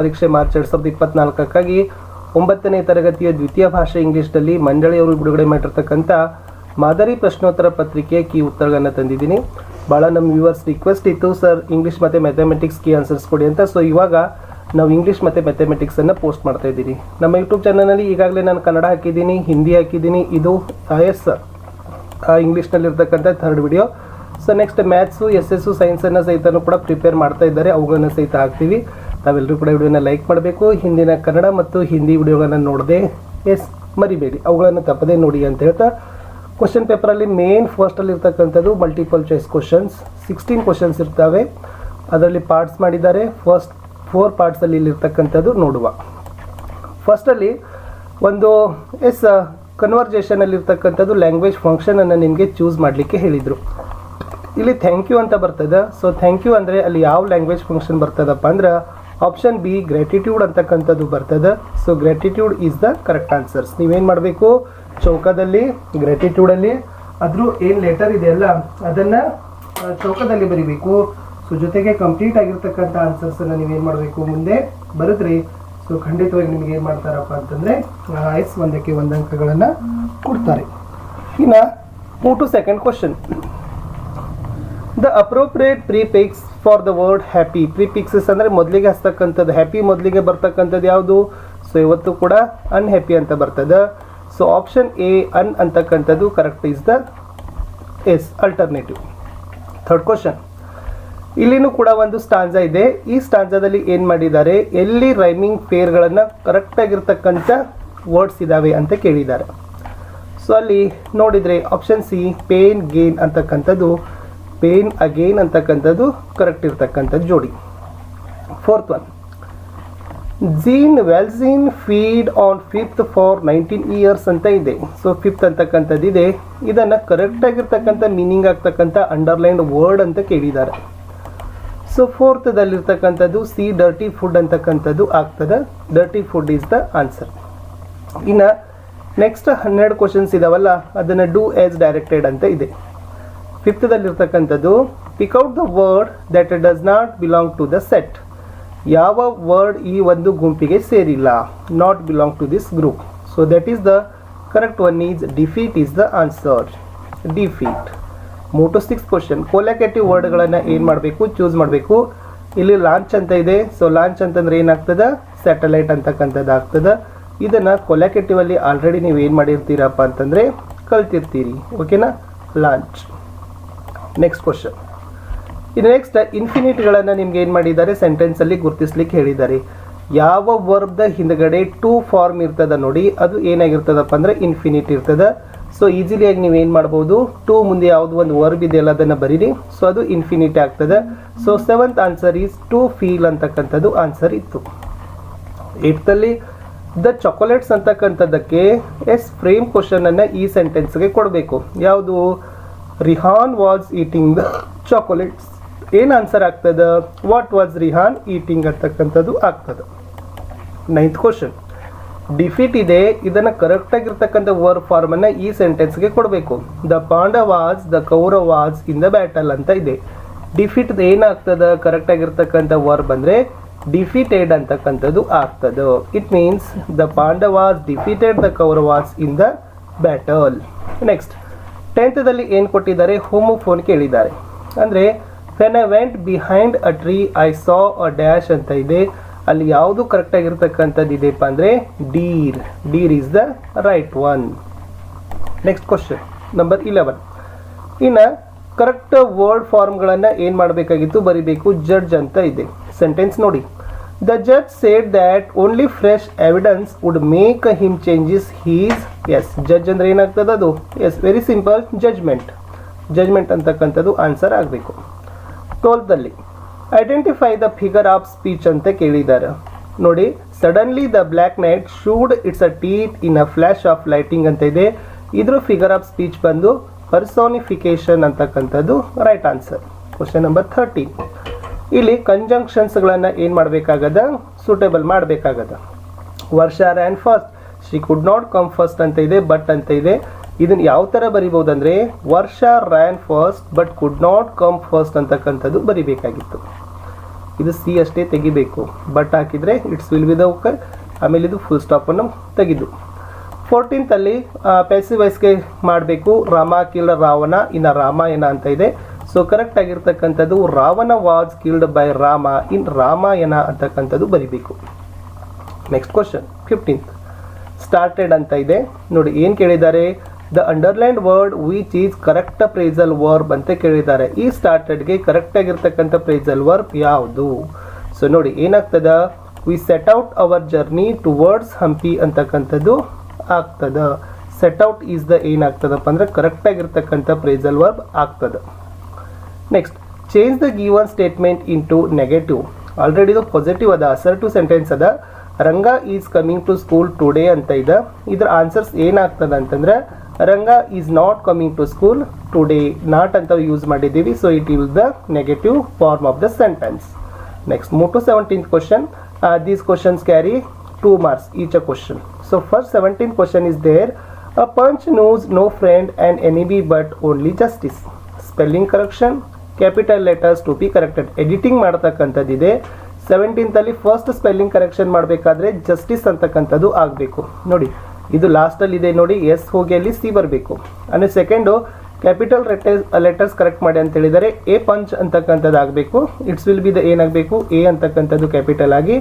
ಪರೀಕ್ಷೆ ಮಾರ್ಚ್ ಎರಡ್ ಸಾವಿರದ ಇಪ್ಪತ್ನಾಲ್ಕಕ್ಕಾಗಿ ಒಂಬತ್ತನೇ ತರಗತಿಯ ದ್ವಿತೀಯ ಭಾಷೆ ಇಂಗ್ಲಿಷ್ನಲ್ಲಿ ಮಂಡಳಿಯವರು ಬಿಡುಗಡೆ ಮಾಡಿರ್ತಕ್ಕಂಥ ಮಾದರಿ ಪ್ರಶ್ನೋತ್ತರ ಪತ್ರಿಕೆ ಕೀ ಉತ್ತರಗಳನ್ನು ತಂದಿದ್ದೀನಿ. ಭಾಳ ನಮ್ಮ ವ್ಯೂವರ್ಸ್ ರಿಕ್ವೆಸ್ಟ್ ಇತ್ತು ಸರ್ ಇಂಗ್ಲಿಷ್ ಮತ್ತು ಮ್ಯಾಥಮೆಟಿಕ್ಸ್ ಕೀ ಆನ್ಸರ್ಸ್ ಕೊಡಿ ಅಂತ. ಸೊ ಇವಾಗ ನಾವು ಇಂಗ್ಲಿಷ್ ಮತ್ತು ಮ್ಯಾಥಮೆಟಿಕ್ಸನ್ನು ಪೋಸ್ಟ್ ಮಾಡ್ತಾ ಇದ್ದೀನಿ ನಮ್ಮ ಯೂಟ್ಯೂಬ್ ಚಾನಲಲ್ಲಿ ಈಗಾಗಲೇ ನಾನು ಕನ್ನಡ ಹಾಕಿದ್ದೀನಿ, ಹಿಂದಿ ಹಾಕಿದ್ದೀನಿ. ಇದು ಎಸ್ ಇಂಗ್ಲೀಷ್ನಲ್ಲಿರ್ತಕ್ಕಂಥ third video so next maths S S ಸೈನ್ಸನ್ನು ಸಹಿತನೂ ಕೂಡ ಪ್ರಿಪೇರ್ ಮಾಡ್ತಾ ಇದ್ದಾರೆ. ಅವುಗಳನ್ನು ಸಹಿತ ಹಾಕ್ತೀವಿ. ತಾವೆಲ್ಲರೂ ಕೂಡ ವಿಡಿಯೋನ ಲೈಕ್ ಮಾಡಬೇಕು. ಹಿಂದಿನ ಕನ್ನಡ ಮತ್ತು ಹಿಂದಿ ವಿಡಿಯೋಗಳನ್ನು ನೋಡದೆ, ಎಸ್, ಮರಿಬೇಡಿ. ಅವುಗಳನ್ನು ತಪ್ಪದೇ ನೋಡಿ ಅಂತ ಹೇಳ್ತಾ ಕ್ವಶನ್ ಪೇಪರಲ್ಲಿ ಮೇನ್ ಫಸ್ಟಲ್ಲಿ ಇರ್ತಕ್ಕಂಥದ್ದು multiple choice questions sixteen questions ಇರ್ತವೆ. ಅದರಲ್ಲಿ ಪಾರ್ಟ್ಸ್ ಮಾಡಿದ್ದಾರೆ. ಫಸ್ಟ್ ಫೋರ್ ಪಾರ್ಟ್ಸಲ್ಲಿ ಇಲ್ಲಿರ್ತಕ್ಕಂಥದ್ದು ನೋಡುವ. ಫಸ್ಟಲ್ಲಿ ಒಂದು, ಎಸ್ ಕನ್ವರ್ಜೇಷನಲ್ಲಿರ್ತಕ್ಕಂಥದ್ದು ಲ್ಯಾಂಗ್ವೇಜ್ ಫಂಕ್ಷನನ್ನು ನಿಮಗೆ ಚೂಸ್ ಮಾಡಲಿಕ್ಕೆ ಹೇಳಿದರು. ಇಲ್ಲಿ ಥ್ಯಾಂಕ್ ಯು ಅಂತ ಬರ್ತದೆ. ಸೊ ಥ್ಯಾಂಕ್ ಯು ಅಂದರೆ ಅಲ್ಲಿ ಯಾವ ಲ್ಯಾಂಗ್ವೇಜ್ ಫಂಕ್ಷನ್ ಬರ್ತದಪ್ಪ ಅಂದ್ರೆ ಆಪ್ಷನ್ ಬಿ ಗ್ರ್ಯಾಟಿಟ್ಯೂಡ್ ಅಂತಕ್ಕಂಥದ್ದು ಬರ್ತದೆ. So gratitude is the correct answers ನೀವೇನು ಮಾಡಬೇಕು? ಚೌಕದಲ್ಲಿ ಗ್ರ್ಯಾಟಿಟ್ಯೂಡಲ್ಲಿ ಅದ್ರ ಏನು ಲೆಟರ್ ಇದೆಯಲ್ಲ ಅದನ್ನು ಚೌಕದಲ್ಲಿ ಬರಿಬೇಕು. ಸೊ ಜೊತೆಗೆ ಕಂಪ್ಲೀಟ್ ಆಗಿರ್ತಕ್ಕಂಥ ಆನ್ಸರ್ಸನ್ನು ನೀವೇನು ಮಾಡಬೇಕು? ಮುಂದೆ ಬರೆದ್ರಿ. ಸೊ ಖಂಡಿತವಾಗಿ ನಿಮ್ಗೆ ಏನು ಮಾಡ್ತಾರಪ್ಪ ಅಂತಂದರೆ ಎಸ್ ಒಂದಕ್ಕೆ ಒಂದು ಅಂಕಗಳನ್ನು ಕೊಡ್ತಾರೆ. ಇನ್ನು to second question the appropriate prefix for the word happy prefixes ಅಂದರೆ ಮೊದಲಿಗೆ ಹಸ್ತಕ್ಕಂಥದ್ದು ಹ್ಯಾಪಿ ಮೊದಲಿಗೆ ಬರ್ತಕ್ಕಂಥದ್ದು ಯಾವುದು? ಸೊ ಇವತ್ತು ಕೂಡ ಅನ್ಹ್ಯಾಪಿ ಅಂತ ಬರ್ತದೆ. ಸೊ ಆಪ್ಷನ್ ಎ ಅನ್ ಅಂತಕ್ಕಂಥದ್ದು ಕರೆಕ್ಟ್ ಈಸ್ ದ ಎಸ್ ಅಲ್ಟರ್ನೇಟಿವ್ ಥರ್ಡ್ ಕ್ವಶನ್ ಇಲ್ಲಿನೂ ಕೂಡ ಒಂದು ಸ್ಟಾಂಜಾ ಇದೆ. ಈ ಸ್ಟಾಂಜಾದಲ್ಲಿ ಏನು ಮಾಡಿದ್ದಾರೆ? ಎಲ್ಲಿ ರೈಮಿಂಗ್ ಪೇರ್ಗಳನ್ನು ಕರೆಕ್ಟಾಗಿರ್ತಕ್ಕಂಥ ವರ್ಡ್ಸ್ ಇದ್ದಾವೆ ಅಂತ ಕೇಳಿದ್ದಾರೆ. ಸೊ ಅಲ್ಲಿ ನೋಡಿದರೆ ಆಪ್ಷನ್ ಸಿ ಪೇನ್ ಗೇನ್ ಅಂತಕ್ಕಂಥದ್ದು ಪೇನ್ ಅಗೇನ್ ಅಂತಕ್ಕಂಥದ್ದು ಕರೆಕ್ಟ್ ಇರ್ತಕ್ಕಂಥದ್ದು ಜೋಡಿ. ಫೋರ್ತ್ ಒನ್ ಜೀನ್ ವೆಲ್ಝೀನ್ feed on fifth for nineteen years ಅಂತ ಇದೆ. ಸೊ ಫಿಫ್ತ್ ಅಂತಕ್ಕಂಥದ್ದು ಇದೆ. ಇದನ್ನು ಕರೆಕ್ಟಾಗಿರ್ತಕ್ಕಂಥ ಮೀನಿಂಗ್ ಆಗ್ತಕ್ಕಂಥ ಅಂಡರ್ಲೈನ್ ವರ್ಡ್ ಅಂತ ಕೇಳಿದ್ದಾರೆ. ಸೊ ಫೋರ್ತದಲ್ಲಿರ್ತಕ್ಕಂಥದ್ದು ಸಿ ಡರ್ಟಿ ಫುಡ್ ಅಂತಕ್ಕಂಥದ್ದು ಆಗ್ತದೆ. Dirty food is the answer ಇನ್ನು ನೆಕ್ಸ್ಟ್ ಹನ್ನೆರಡು ಕ್ವಶನ್ಸ್ ಇದಾವಲ್ಲ, ಅದನ್ನು ಡೂ ಆ್ಯಸ್ ಡೈರೆಕ್ಟೆಡ್ ಅಂತ ಇದೆ. ಫಿಫ್ತದಲ್ಲಿರ್ತಕ್ಕಂಥದ್ದು pick out the word that does not belong to the set ಯಾವ ವರ್ಡ್ ಈ ಒಂದು ಗುಂಪಿಗೆ ಸೇರಿಲ್ಲ not belong to this group so that is the correct one is defeat is the answer defeat ಮೂಟು six question collocative ವರ್ಡ್ಗಳನ್ನು ಏನು ಮಾಡಬೇಕು choose ಮಾಡಬೇಕು. ಇಲ್ಲಿ ಲಾಂಚ್ ಅಂತ ಇದೆ. ಸೊ ಲಾಂಚ್ ಅಂತಂದ್ರೆ ಏನಾಗ್ತದೆ? ಸ್ಯಾಟಲೈಟ್ ಅಂತಕ್ಕಂಥದ್ದು ಆಗ್ತದೆ ಇದನ್ನು ಕೊಲ್ಯಾಕೆಟಿವಲ್ಲಿ ಆಲ್ರೆಡಿ ನೀವು ಏನು ಮಾಡಿರ್ತೀರಪ್ಪ ಅಂತಂದರೆ ಕಲ್ತಿರ್ತೀರಿ. ಓಕೆನಾ ಲಾಂಚ್ ನೆಕ್ಸ್ಟ್ ಕ್ವಶನ್ ಇದು ನೆಕ್ಸ್ಟ್ ಇನ್ಫಿನಿಟ್ಗಳನ್ನು ನಿಮ್ಗೆ ಏನು ಮಾಡಿದ್ದಾರೆ? ಸೆಂಟೆನ್ಸಲ್ಲಿ ಗುರುತಿಸ್ಲಿಕ್ಕೆ ಹೇಳಿದ್ದಾರೆ. ಯಾವ ವರ್ಬ್ದ ಹಿಂದ್ಗಡೆ ಟೂ ಫಾರ್ಮ್ ಇರ್ತದ ನೋಡಿ, ಅದು ಏನಾಗಿರ್ತದಪ್ಪ ಅಂದ್ರೆ ಇನ್ಫಿನಿಟ್ ಇರ್ತದ. ಸೊ ಈಸಿಲಿಯಾಗಿ ನೀವು ಏನು ಮಾಡ್ಬೋದು? ಟೂ ಮುಂದೆ ಯಾವುದು ಒಂದು ವರ್ಬ್ ಇದೆಯಲ್ಲ ಅದನ್ನು ಬರೀರಿ. ಸೊ ಅದು ಇನ್ಫಿನಿಟ್ ಆಗ್ತದೆ. So seventh answer is to feel ಅಂತಕ್ಕಂಥದ್ದು ಆನ್ಸರ್ ಇತ್ತು. ಏಟ್ತಲ್ಲಿ ದ ಚಾಕೊಲೇಟ್ಸ್ ಅಂತಕ್ಕಂಥದ್ದಕ್ಕೆ ಎಸ್ ಫ್ರೇಮ್ ಕ್ವಶನನ್ನು ಈ ಸೆಂಟೆನ್ಸ್ಗೆ ಕೊಡಬೇಕು. ಯಾವುದು? Rihan was eating the chocolates ಏನು ಆನ್ಸರ್ ಆಗ್ತದೆ? ವಾಟ್ ವಾಸ್ ರಿಹಾನ್ ಈಟಿಂಗ್ ಅಂತಕ್ಕಂಥದ್ದು ಆಗ್ತದೆ. ನೈನ್ತ್ ಕ್ವಶನ್ ಡಿಫಿಟ್ ಇದೆ. ಇದನ್ನು ಕರೆಕ್ಟಾಗಿರ್ತಕ್ಕಂಥ ವರ್ಬ್ ಫಾರ್ಮನ್ನು ಈ ಸೆಂಟೆನ್ಸ್ಗೆ ಕೊಡಬೇಕು. The Pandavas the Kauravas in the battle ಅಂತ ಇದೆ. ಡಿಫಿಟ್ ಏನಾಗ್ತದೆ ಕರೆಕ್ಟಾಗಿರ್ತಕ್ಕಂಥ ವರ್ಬ್ ಅಂದರೆ ಡಿಫಿಟೆಡ್ ಅಂತಕ್ಕಂಥದ್ದು ಆಗ್ತದೆ. It means the Pandavas defeated the Kauravas in the battle next ಟೆಂತ್ದಲ್ಲಿ ಏನು ಕೊಟ್ಟಿದ್ದಾರೆ? ಹೋಮೋಫೋನ್ ಕೇಳಿದ್ದಾರೆ. ಅಂದರೆ when I went behind a tree I saw a dash ಅಂತ ಇದೆ. ಅಲ್ಲಿ ಯಾವುದು ಕರೆಕ್ಟಾಗಿರ್ತಕ್ಕಂಥದ್ದು ಇದೆಯಪ್ಪ ಅಂದರೆ deer deer is the right one next question number eleven ಇನ್ನು ಕರೆಕ್ಟ್ ವರ್ಡ್ ಫಾರ್ಮ್ಗಳನ್ನು ಏನು ಮಾಡಬೇಕಾಗಿತ್ತು? ಬರಿಬೇಕು ಜಡ್ಜ್ ಅಂತ ಇದೆ. ಸೆಂಟೆನ್ಸ್ ನೋಡಿ. The judge said that only fresh evidence would make him changes his S judge ಅಂದ್ರೆ ಏನಾಗ್ತದೆ ಅದು? Yes very simple judgement judgement ಅಂತಕ್ಕಂಥದ್ದು ಆನ್ಸರ್ ಆಗಬೇಕು. ಟ್ವೆಲ್ತಲ್ಲಿ identify the figure of speech ಅಂತ ಕೇಳಿದ್ದಾರೆ. ನೋಡಿ suddenly the black night showed its a teeth in a flash of lighting ಅಂತ ಇದೆ. ಇದ್ರ ಫಿಗರ್ ಆಫ್ ಸ್ಪೀಚ್ ಬಂದು ಪರ್ಸೋನಿಫಿಕೇಶನ್ ಅಂತಕ್ಕಂಥದ್ದು right answer question number thirty ಇಲ್ಲಿ ಕಂಜಂಕ್ಷನ್ಸ್ಗಳನ್ನು ಏನು ಮಾಡಬೇಕಾಗದ? Suitable ಮಾಡಬೇಕಾಗದ. Varsha ran first she could not come first ಅಂತ ಇದೆ ಬಟ್ ಅಂತ ಇದೆ. ಇದನ್ನ ಯಾವ ಥರ ಬರಿಬಹುದಂದ್ರೆ, Varsha ran fast but could not come first ಅಂತಕ್ಕಂಥದ್ದು ಬರಿಬೇಕಾಗಿತ್ತು. ಇದು ಸಿ ಅಷ್ಟೇ ತೆಗಿಬೇಕು. ಬಟ್ ಹಾಕಿದರೆ ಇಟ್ಸ್ ವಿಲ್ ವಿ ದ ಆಮೇಲೆ ಇದು ಫುಲ್ ಸ್ಟಾಪನ್ನು ತೆಗೆದು. ಫೋರ್ಟೀನ್ತಲ್ಲಿ ಪ್ಯಾಸಿವ್ ವಾಯ್ಸ್ಗೆ ಮಾಡಬೇಕು. ರಾಮ ಕಿಲ್ಲ ರಾವಣ, ಇನ್ನು ರಾಮಾಯಣ ಅಂತ ಇದೆ. ಸೊ ಕರೆಕ್ಟ್ ಆಗಿರ್ತಕ್ಕಂಥದ್ದು Ravana was killed by Rama in Ramayana ಅಂತಕ್ಕಂಥದ್ದು ಬರಿಬೇಕು. ನೆಕ್ಸ್ಟ್ ಕ್ವಶನ್ ಫಿಫ್ಟೀನ್ತ್ ಸ್ಟಾರ್ಟೆಡ್ ಅಂತ ಇದೆ. ನೋಡಿ, ಏನು ಕೇಳಿದ್ದಾರೆ? The underlined word which is correct phrasal verb ಅಂತ ಕೇಳಿದ್ದಾರೆ. ಈ ಸ್ಟಾರ್ಟೆಡ್ಗೆ ಕರೆಕ್ಟ್ ಆಗಿರ್ತಕ್ಕಂಥ ಪ್ರೇಸಲ್ ವರ್ಬ್ ಯಾವುದು? ಸೊ ನೋಡಿ, ಏನಾಗ್ತದ? We set out our journey towards Hampi ಅಂತಕ್ಕಂಥದ್ದು ಆಗ್ತದ. ಸೆಟ್ ಔಟ್ ಈಸ್ ದ ಏನಾಗ್ತದಪ್ಪ ಅಂದ್ರೆ ಕರೆಕ್ಟ್ ಆಗಿರ್ತಕ್ಕಂಥ ಪ್ರೇಸಲ್ ವರ್ಬ್ ಆಗ್ತದ. Next change the given statement in to negative already ಇದು ಪಾಸಿಟಿವ್ ಅದ ಅಸರ್ಟಿವ್ ಸೆಂಟೆನ್ಸ್ ಅದ Ranga is coming to school today ಅಂತ ಇದೆ ಇದ್ರ ಆನ್ಸರ್ಸ್ ಏನಾಗ್ತದೆ ಅಂತಂದ್ರೆ Ranga is not coming to school today not ಅಂತ ಯೂಸ್ ಮಾಡಿದ್ದೀವಿ so it is the negative form of the sentence next move to seventeenth question these questions carry two marks each a question so first seventeen question is there a punch nose no friend and anybody but only justice spelling correction capital letters to be corrected editing ಮಾಡ್ತಕ್ಕಂಥದ್ದಿದೆ. ಸೆವೆಂಟೀನ್ತಲ್ಲಿ first spelling correction ಮಾಡಬೇಕಾದ್ರೆ justice ಅಂತಕ್ಕಂಥದ್ದು ಆಗಬೇಕು. ನೋಡಿ, ಇದು ಲಾಸ್ಟಲ್ಲಿ ಇದೆ ನೋಡಿ S ಹೋಗಿ ಅಲ್ಲಿ ಸಿ ಬರಬೇಕು. ಅಂದರೆ second capital letters letters correct ಮಾಡಿ ಅಂತ ಹೇಳಿದರೆ ಎ ಪಂಚ್ ಅಂತಕ್ಕಂಥದ್ದು ಆಗಬೇಕು. ಇಟ್ಸ್ ವಿಲ್ ಬಿ ದ ಏನಾಗಬೇಕು? ಎ ಅಂತಕ್ಕಂಥದ್ದು ಕ್ಯಾಪಿಟಲ್ ಆಗಿ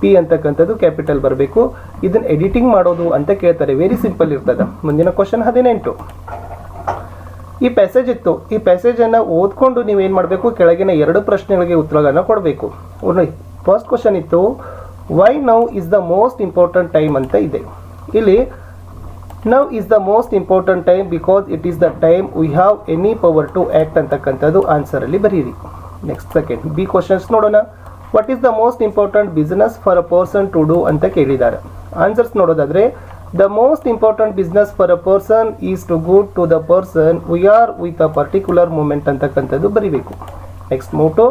ಪಿ ಅಂತಕ್ಕಂಥದ್ದು ಕ್ಯಾಪಿಟಲ್ ಬರಬೇಕು. ಇದನ್ನು ಎಡಿಟಿಂಗ್ ಮಾಡೋದು ಅಂತ ಕೇಳ್ತಾರೆ. ವೆರಿ ಸಿಂಪಲ್ ಇರ್ತದೆ. ಮುಂದಿನ ಕ್ವಶನ್ ಹದಿನೆಂಟು. ಈ ಪ್ಯಾಸೇಜ್ ಇತ್ತು. ಈ ಪ್ಯಾಸೇಜನ್ನು ಓದ್ಕೊಂಡು ನೀವೇನು ಮಾಡಬೇಕು? ಕೆಳಗಿನ ಎರಡು ಪ್ರಶ್ನೆಗಳಿಗೆ ಉತ್ತರಗಳನ್ನು ಕೊಡಬೇಕು. ಫಸ್ಟ್ ಕ್ವಶನ್ ಇತ್ತು why now is the most important time ಅಂತ ಇದೆ. ಇಲ್ಲಿ now is the most important time because it is the time we have any power to act ಅಂತಕ್ಕಂಥದ್ದು ಆನ್ಸರಲ್ಲಿ ಬರೀರಿ. ನೆಕ್ಸ್ಟ್ ಸೆಕೆಂಡ್ ಬಿ ಕ್ವಶನ್ಸ್ ನೋಡೋಣ. What is the most important business for a person to do ಅಂತ ಕೇಳಿದ್ದಾರೆ. Answers ನೋಡೋದಾದ್ರೆ the most important business for a person is to good to the person we are with a particular moment ಅಂತಕ್ಕಂಥದ್ದು ಬರಿಬೇಕು. Next move to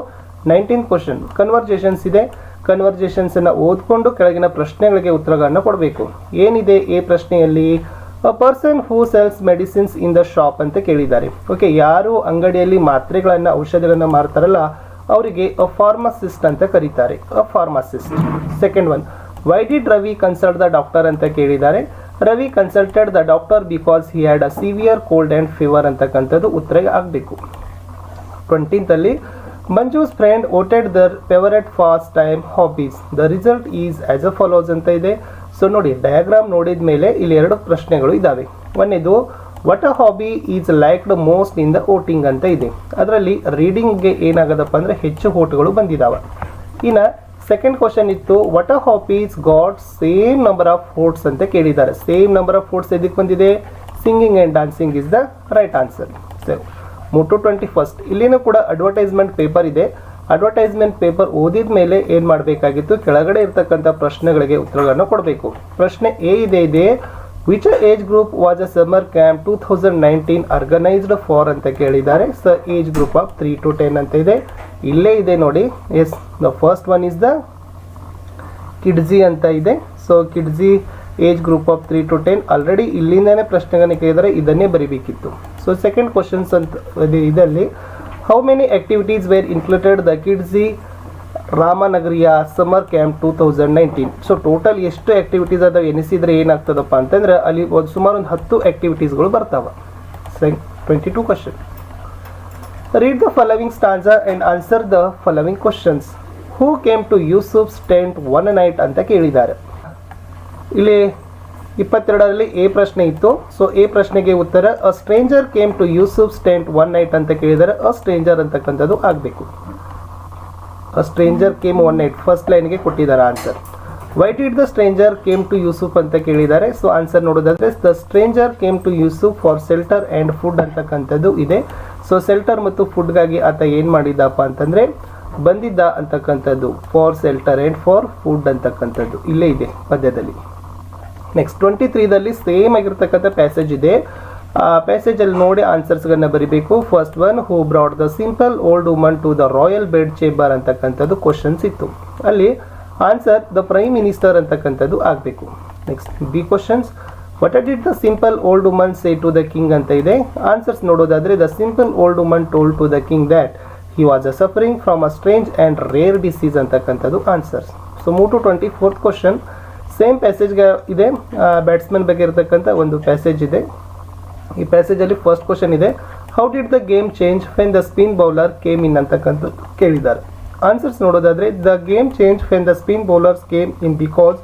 nineteen question conversations ಇದೆ. ಕನ್ವರ್ಜೇಷನ್ಸನ್ನು ಓದ್ಕೊಂಡು ಕೆಳಗಿನ ಪ್ರಶ್ನೆಗಳಿಗೆ ಉತ್ತರಗಳನ್ನು ಕೊಡಬೇಕು. ಏನಿದೆ ಎ ಪ್ರಶ್ನೆಯಲ್ಲಿ? A person who sells medicines in the shop ಅಂತ ಕೇಳಿದ್ದಾರೆ. ಓಕೆ ಯಾರು ಅಂಗಡಿಯಲ್ಲಿ ಮಾತ್ರೆಗಳನ್ನು, ಔಷಧಿಗಳನ್ನು ಮಾರ್ತಾರಲ್ಲ, ಅವರಿಗೆ ಅ ಫಾರ್ಮಸಿಸ್ಟ್ ಅಂತ ಕರೀತಾರೆ. A pharmacist second one why did Ravi consult the doctor ಅಂತ ಕೇಳಿದ್ದಾರೆ. Ravi consulted the doctor because he had a severe cold and fever ಅಂತಕ್ಕಂಥದ್ದು ಉತ್ತರ ಆಗಬೇಕು. ಟ್ವೆಂಟೀನ್ತಲ್ಲಿ Manju's friend voted their favourite pastime hobbies the result is as a follows ಅಂತ ಇದೆ. So ನೋಡಿ diagram ನೋಡಿದ ಮೇಲೆ ಇಲ್ಲಿ ಎರಡು ಪ್ರಶ್ನೆಗಳು ಇದ್ದಾವೆ ಒಂದೇದು what a hobby is liked most in the voting ಅಂತ ಇದೆ. ಅದರಲ್ಲಿ ರೀಡಿಂಗ್ಗೆ ಏನಾಗದಪ್ಪ ಅಂದರೆ ಹೆಚ್ಚು ಓಟುಗಳು ಬಂದಿದ್ದಾವೆ ಇನ್ನು ಸೆಕೆಂಡ್ ಕ್ವಶನ್ ಇತ್ತು what a hobbies got same number of votes ಅಂತ ಕೇಳಿದ್ದಾರೆ. ಸೇಮ್ ನಂಬರ್ ಆಫ್ ಫೋರ್ಟ್ಸ್ ಎದಕ್ಕೆ ಬಂದಿದೆ? Singing and dancing is the right answer ಸರಿ ಮೋಟೋ ಟ್ವೆಂಟಿ ಫಸ್ಟ್ ಇಲ್ಲಿನೂ ಕೂಡ ಅಡ್ವರ್ಟೈಸ್ಮೆಂಟ್ ಪೇಪರ್ ಇದೆ. ಅಡ್ವರ್ಟೈಸ್ಮೆಂಟ್ ಪೇಪರ್ ಓದಿದ ಮೇಲೆ ಏನು ಮಾಡಬೇಕಾಗಿತ್ತು? ಕೆಳಗಡೆ ಇರ್ತಕ್ಕಂಥ ಪ್ರಶ್ನೆಗಳಿಗೆ ಉತ್ತರಗಳನ್ನು ಕೊಡಬೇಕು. ಪ್ರಶ್ನೆ ಎ ಇದೆ ಇದೆ. Which age group was a summer camp two thousand nineteen organised for ಅಂತ ಕೇಳಿದ್ದಾರೆ. The age group of three to ten ಅಂತ ಇದೆ. ಇಲ್ಲೇ ಇದೆ ನೋಡಿ. Yes the first one is the Kidzee ಅಂತ ಇದೆ. So Kidzee age group of three to ten already ಇಲ್ಲಿಂದನೇ ಪ್ರಶ್ನೆಗಳನ್ನ ಕೇಳಿದರೆ ಇದನ್ನೇ ಬರಿಬೇಕಿತ್ತು. ಸೊ ಸೆಕೆಂಡ್ ಕ್ವಶನ್ಸ್ ಅಂತ ಇದು- ಇದರಲ್ಲಿ how many activities were included the Kidzee ರಾಮನಗರಿಯ summer camp two thousand nineteen so total ಎಷ್ಟು ಆಕ್ಟಿವಿಟೀಸ್ ಅದಾವೆ ಎನಿಸಿದರೆ ಏನಾಗ್ತದಪ್ಪ ಅಂತಂದ್ರೆ, ಅಲ್ಲಿ ಸುಮಾರು ಒಂದು ಹತ್ತು ಆ್ಯಕ್ಟಿವಿಟೀಸ್ಗಳು ಬರ್ತಾವೆ. Twenty two question read the following stanza and answer the following questions. Who came to Yusuf's tent one night ಅಂತ ಕೇಳಿದ್ದಾರೆ. ಇಲ್ಲಿ ಇಪ್ಪತ್ತೆರಡರಲ್ಲಿ ಎ ಪ್ರಶ್ನೆ ಇತ್ತು. ಸೊ ಎ ಪ್ರಶ್ನೆಗೆ ಉತ್ತರ a stranger came to Yusuf tent one night ಅಂತ ಕೇಳಿದರೆ ಅ ಸ್ಟ್ರೇಂಜರ್ ಅಂತಕ್ಕಂಥದ್ದು ಆಗಬೇಕು. A stranger came one night first ಲೈನ್ಗೆ ಕೊಟ್ಟಿದ್ದಾರೆ answer why it the stranger came to Yusuf ಅಂತ ಕೇಳಿದ್ದಾರೆ. ಸೊ ಆನ್ಸರ್ ನೋಡೋದಾದ್ರೆ the stranger came to Yusuf for shelter and food ಅಂತಕ್ಕಂಥದ್ದು ಇದೆ. ಸೊ ಸೆಲ್ಟರ್ ಮತ್ತು ಫುಡ್ಗಾಗಿ ಆತ ಏನು ಮಾಡಿದ್ದಪ್ಪ ಅಂತಂದರೆ, ಬಂದಿದ್ದ ಅಂತಕ್ಕಂಥದ್ದು for shelter and for food ಅಂತಕ್ಕಂಥದ್ದು ಇಲ್ಲೇ ಇದೆ ಪದ್ಯದಲ್ಲಿ. ನೆಕ್ಸ್ಟ್ ಟ್ವೆಂಟಿ ತ್ರೀದಲ್ಲಿ ಸೇಮ್ ಆಗಿರ್ತಕ್ಕಂಥ ಪ್ಯಾಸೇಜ್ ಇದೆ. ಆ ಪ್ಯಾಸೇಜಲ್ಲಿ ನೋಡಿ ಆನ್ಸರ್ಸ್ಗಳನ್ನ ಬರಿಬೇಕು. First one who brought the simple old woman to the royal bed chamber ಅಂತಕ್ಕಂಥದ್ದು ಕ್ವಶನ್ಸ್ ಇತ್ತು. ಅಲ್ಲಿ ಆನ್ಸರ್ ದ ಪ್ರೈಮ್ ಮಿನಿಸ್ಟರ್ ಅಂತಕ್ಕಂಥದ್ದು ಆಗಬೇಕು. Next B questions what did the simple old woman say to the king ಅಂತ ಇದೆ answers ನೋಡೋದಾದರೆ the simple old woman told to the king that he was a suffering from a strange and rare disease ಅಂತಕ್ಕಂಥದ್ದು answers so move to twenty fourth question same ಪ್ಯಾಸೇಜ್ಗೆ ಇದೆ batsman ಬಗ್ಗೆ ಇರತಕ್ಕಂಥ ಒಂದು passage ಇದೆ. ಈ ಪ್ಯಾಸೇಜಲ್ಲಿ ಫಸ್ಟ್ ಕ್ವಶನ್ ಇದೆ. How did the game change when the spin bowler came in ಅಂತಕ್ಕಂಥದ್ದು ಕೇಳಿದ್ದಾರೆ. ಆನ್ಸರ್ಸ್ ನೋಡೋದಾದರೆ the game change when the spin bowlers came in because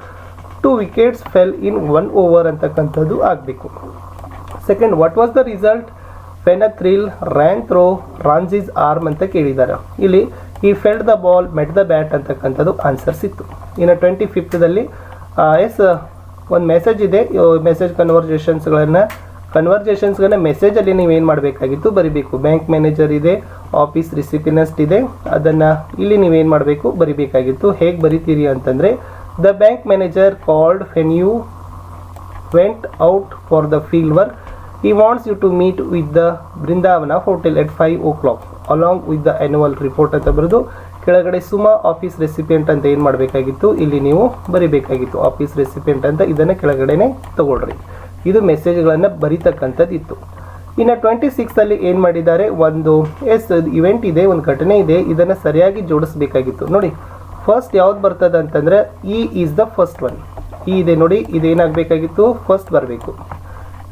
two wickets fell in one over ಅಂತಕ್ಕಂಥದ್ದು ಆಗಬೇಕು. Second what was the result when a thrill ran through Francis's arm ಅಂತ ಕೇಳಿದ್ದಾರೆ. ಇಲ್ಲಿ ಈ felt the ball met the bat ಅಂತಕ್ಕಂಥದ್ದು answers ಇತ್ತು ಇನ್ನು twenty ಫಿಫ್ತ್ದಲ್ಲಿ ಎಸ್ ಒಂದು ಮೆಸೇಜ್ ಇದೆ. ಮೆಸೇಜ್ ಕನ್ವರ್ಜೇಷನ್ಸ್ಗಳನ್ನು ಕನ್ವರ್ಜೇಷನ್ಸ್ಗಳನ್ನ ಮೆಸೇಜಲ್ಲಿ ನೀವೇನು ಮಾಡಬೇಕಾಗಿತ್ತು ಬರಿಬೇಕು. ಬ್ಯಾಂಕ್ ಮ್ಯಾನೇಜರ್ ಇದೆ ಆಫೀಸ್ ರಿಸಿಪಿನಸ್ಟ್ ಇದೆ, ಅದನ್ನು ಇಲ್ಲಿ ನೀವೇನು ಮಾಡಬೇಕು, ಬರಿಬೇಕಾಗಿತ್ತು. ಹೇಗೆ ಬರಿತೀರಿ ಅಂತಂದರೆ the bank manager called when you went out for the field work. he wants you to meet with the hotel at five o'clock along with the annual report ಅಂತ ಬರೆದು, ಕೆಳಗಡೆ ಸುಮಾ ಆಫೀಸ್ ರೆಸಿಪಿಯೆಂಟ್ ಅಂತ ಏನು ಮಾಡಬೇಕಾಗಿತ್ತು? ಇಲ್ಲಿ ನೀವು ಬರಿಬೇಕಾಗಿತ್ತು ಆಫೀಸ್ ರೆಸಿಪಿಯೆಂಟ್ ಅಂತ. ಇದನ್ನು ಕೆಳಗಡೆನೆ ತಗೊಳ್ರಿ. ಇದು ಮೆಸೇಜ್ಗಳನ್ನು ಬರಿತಕ್ಕಂಥದ್ದು ಇತ್ತು ಇನ್ನು ಟ್ವೆಂಟಿ ಸಿಕ್ಸಲ್ಲಿ ಏನು ಮಾಡಿದ್ದಾರೆ? ಒಂದು, ಎಸ್ ಇವೆಂಟ್ ಇದೆ, ಒಂದು ಘಟನೆ ಇದೆ. ಇದನ್ನು ಸರಿಯಾಗಿ ಜೋಡಿಸ್ಬೇಕಾಗಿತ್ತು. ನೋಡಿ ಫಸ್ಟ್ ಯಾವ್ದು ಬರ್ತದೆ ಅಂತಂದರೆ E is the first one E ಇದೆ ನೋಡಿ ಇದೇನಾಗಬೇಕಾಗಿತ್ತು ಫಸ್ಟ್ ಬರಬೇಕು.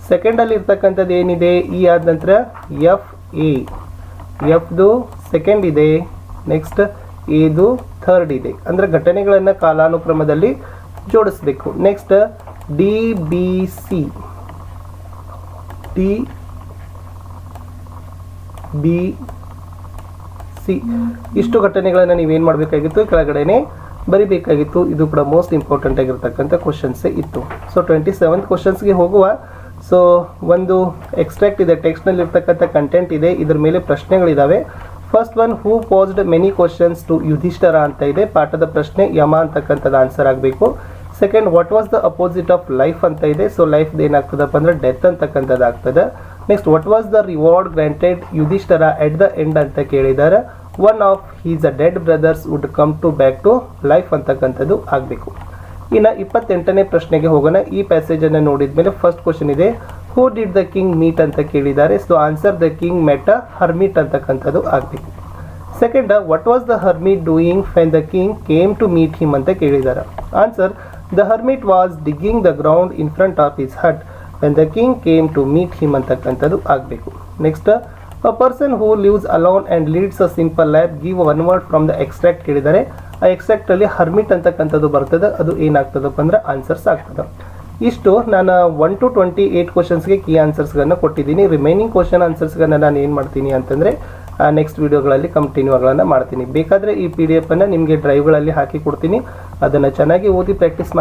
ಸೆಕೆಂಡಲ್ಲಿ ಇರ್ತಕ್ಕಂಥದ್ದು ಏನಿದೆ? ಇ ಆದ ನಂತರ ಎಫ್ ಎ ಎಫ್ದು ಸೆಕೆಂಡ್ ಇದೆ. ನೆಕ್ಸ್ಟ್ ಎದು ಥರ್ಡ್ ಇದೆ. ಅಂದರೆ ಘಟನೆಗಳನ್ನು ಕಾಲಾನುಕ್ರಮದಲ್ಲಿ ಜೋಡಿಸ್ಬೇಕು. Next D B C D B C ಇಷ್ಟು ಘಟನೆಗಳನ್ನು ನೀವೇನು ಮಾಡಬೇಕಾಗಿತ್ತು? ಕೆಳಗಡೆನೆ ಬರಿಬೇಕಾಗಿತ್ತು. ಇದು ಕೂಡ ಮೋಸ್ಟ್ ಇಂಪಾರ್ಟೆಂಟ್ ಆಗಿರ್ತಕ್ಕಂಥ ಕ್ವಶನ್ಸೇ ಇತ್ತು. ಸೊ ಟ್ವೆಂಟಿ ಸೆವೆಂತ್ ಕ್ವಶನ್ಸ್ಗೆ ಹೋಗುವ. ಸೊ ಒಂದು ಎಕ್ಸ್ಟ್ರಾಕ್ಟ್ ಇದೆ ಟೆಕ್ಸ್ಟ್ನಲ್ಲಿ ಇರ್ತಕ್ಕಂಥ ಕಂಟೆಂಟ್ ಇದೆ. ಇದ್ರ ಮೇಲೆ ಪ್ರಶ್ನೆಗಳಿದ್ದಾವೆ first one who posed many questions to Yudhishthira ಅಂತ ಇದೆ. ಪಾಠದ ಪ್ರಶ್ನೆ ಯಮ ಅಂತಕ್ಕಂಥದ್ದು ಆನ್ಸರ್ ಆಗಬೇಕು. Second what was the opposite of life ಅಂತ ಇದೆ. ಸೊ ಲೈಫ್ ಏನಾಗ್ತದಪ್ಪ ಅಂದ್ರೆ ಡೆತ್ ಅಂತಕ್ಕಂಥದ್ದು ಆಗ್ತದೆ next what was the reward granted Yudhishthira at the end ಅಂತ ಕೇಳಿದ್ದಾರೆ one of his a dead brothers would come to back to life ಅಂತಕ್ಕಂಥದ್ದು ಆಗಬೇಕು. ಇನ್ನು ಇಪ್ಪತ್ತೆಂಟನೇ ಪ್ರಶ್ನೆಗೆ ಹೋಗೋಣ. ಈ ಪ್ಯಾಸೇಜನ್ನು ನೋಡಿದ ಮೇಲೆ ಫಸ್ಟ್ ಕ್ವಶನ್ ಇದೆ. Who did the king meet ಅಂತ ಕೇಳಿದ್ದಾರೆ. So answer the king met a hermit ಅಂತಕ್ಕಂಥದ್ದು ಆಗಬೇಕು. Second what was the hermit doing when the king came to meet him ಅಂತ ಕೇಳಿದ್ದಾರೆ. Answer the hermit was digging the ground in front of his hut when the king came to meet him ಅಂತಕ್ಕಂಥದ್ದು ಆಗಬೇಕು. Next a person who lives alone and leads a simple life give one word from the extract ಕೇಳಿದರೆ, ಆ ಎಕ್ಸ್ಟ್ರಾಕ್ಟಲ್ಲಿ hermit ಅಂತಕ್ಕಂಥದ್ದು ಬರ್ತದೆ, ಅದು ಏನಾಗ್ತದಪ್ಪ ಅಂದರೆ answers ಆಗ್ತದೆ. ಇಷ್ಟು ನಾನು ಒನ್ ಟು ಟ್ವೆಂಟಿ ಏಟ್ ಕ್ವಶನ್ಸ್ಗೆ ಕೀ ಆನ್ಸರ್ಸ್ಗಳನ್ನು ಕೊಟ್ಟಿದ್ದೀನಿ. ರಿಮೈನಿಂಗ್ ಕ್ವಶನ್ ಆನ್ಸರ್ಸ್ಗಳನ್ನ ನಾನು ಏನು ಮಾಡ್ತೀನಿ ಅಂತಂದರೆ ನೆಕ್ಸ್ಟ್ ವೀಡಿಯೋಗಳಲ್ಲಿ ಕಂಟಿನ್ಯೂಗಳನ್ನು ಮಾಡ್ತೀನಿ. ಬೇಕಾದರೆ ಈ ಪಿ ಡಿ ಎಫನ್ನು ನಿಮಗೆ ಡ್ರೈವ್ಗಳಲ್ಲಿ ಹಾಕಿ ಕೊಡ್ತೀನಿ. ಅದನ್ನು ಚೆನ್ನಾಗಿ ಓದಿ ಪ್ರಾಕ್ಟೀಸ್ ಮಾಡಿ